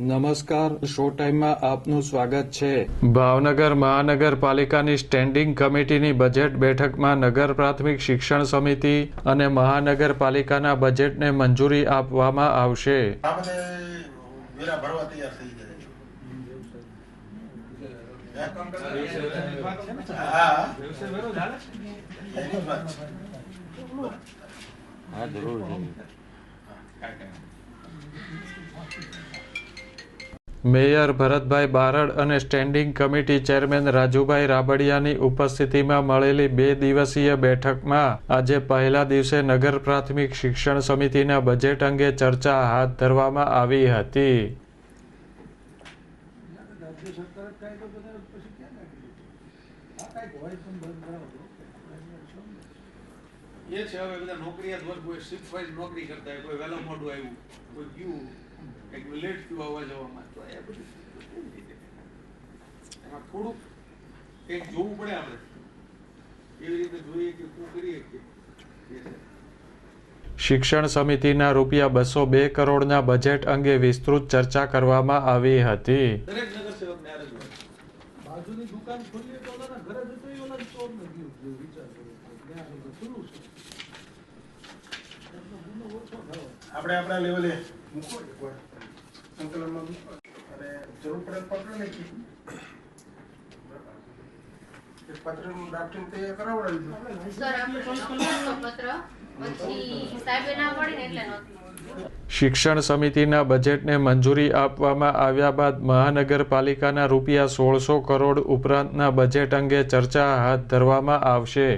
નમસ્કાર શો ટાઈમમાં આપનું સ્વાગત છે. ભાવનગર મહાનગરપાલિકાની સ્ટેન્ડિંગ કમિટીની બજેટ બેઠકમાં નગર પ્રાથમિક શિક્ષણ સમિતિ અને મહાનગરપાલિકાના બજેટને મંજૂરી આપવામાં આવશે. આ બધે વેરા ભરવા તૈયાર થઈ જાય હા છે. મેયર ભરતભાઈ બારડ અને સ્ટેન્ડિંગ કમિટી ચેરમેન રાજુભાઈ રાબડિયાની ઉપસ્થિતિમાં મળેલી બે દિવસીય બેઠકમાં આજે પહેલા દિવસે નગર પ્રાથમિક શિક્ષણ સમિતિના બજેટ અંગે ચર્ચા હાથ ધરવામાં આવી હતી નોકરી કરતા કોઈ વહેલો મોડું આવ્યું, કોઈ ગયું લેટ થયું આવવા જવામાં? એમાં થોડુંક કંઈક જોવું પડે આપણે. એવી રીતે જોઈએ કે શું કરીએ કે શિક્ષણ સમિતિના રૂપિયા બસો બે કરોડના બજેટ અંગે વિસ્તૃત ચર્ચા કરવામાં આવી હતી. દરેક નગરસેવકને આ રજૂઆત. બાજુની દુકાન ખોલીએ તો ઓલાના ઘરે જતો એ ઓલા ચોરને ગયું જો વિચાર કરો ત્યાં આગળ તો છે. એટલો ગુનો ઓછો થયો આપણે આપણા લેવલે મૂકો એકવાર સંકલનમાં મૂકો. અને જરૂર પડે પત્ર લખી પત્રનું ડ્રાફ્ટિંગ તૈયાર કરાવડાવી સર આપણે પત્ર? પછી સાહેબે ના પડી એટલે નહોતું શિક્ષણ સમિતિના બજેટને મંજૂરી આપવામાં આવ્યા બાદ મહાનગરપાલિકાના રૂપિયા સોળસો કરોડ ઉપરાંતના બજેટ અંગે ચર્ચા હાથ ધરવામાં આવશે.